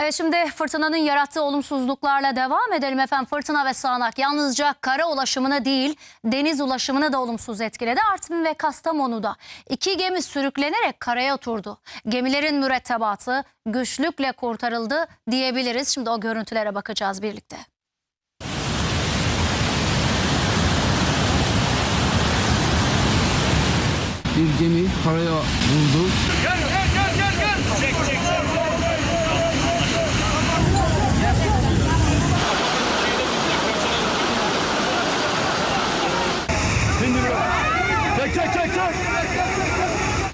Evet şimdi fırtınanın yarattığı olumsuzluklarla devam edelim efendim. Fırtına ve sağanak yalnızca kara ulaşımını değil deniz ulaşımını da olumsuz etkiledi. Artvin ve Kastamonu'da iki gemi sürüklenerek karaya oturdu. Gemilerin mürettebatı güçlükle kurtarıldı diyebiliriz. Şimdi o görüntülere bakacağız birlikte. Bir gemi karaya vurdu.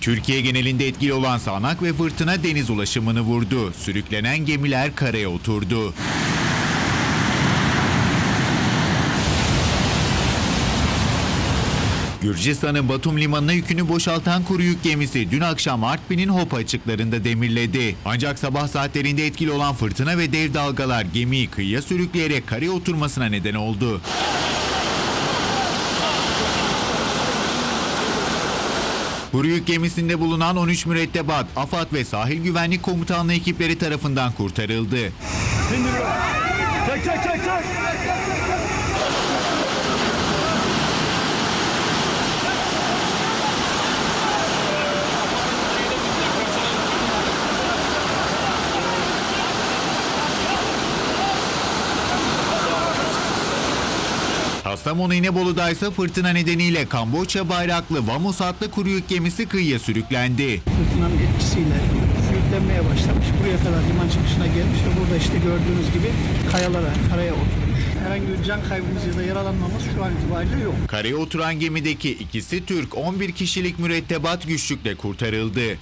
Türkiye genelinde etkili olan sağanak ve fırtına deniz ulaşımını vurdu. Sürüklenen gemiler karaya oturdu. Gürcistan'ın Batum limanına yükünü boşaltan kuru yük gemisi dün akşam Artvin'in Hopa açıklarında demirledi. Ancak sabah saatlerinde etkili olan fırtına ve dev dalgalar gemiyi kıyıya sürükleyerek karaya oturmasına neden oldu. Kuru yük gemisinde bulunan 13 mürettebat, AFAD ve Sahil Güvenlik Komutanlığı ekipleri tarafından kurtarıldı. Çek çek çek çek. Kastamonu İnebolu'da ise fırtına nedeniyle Kamboçya bayraklı Vamos adlı kuru yük gemisi kıyıya sürüklendi. fırtınanın etkisiyle sürüklenmeye başlamış. Buraya kadar liman çıkışına gelmiş ve burada işte gördüğünüz gibi kayalara, karaya oturmuş. Herhangi bir can kaybımız ya da yaralanmamız şu an itibariyle yok. Karaya oturan gemideki ikisi Türk 11 kişilik mürettebat güçlükle kurtarıldı.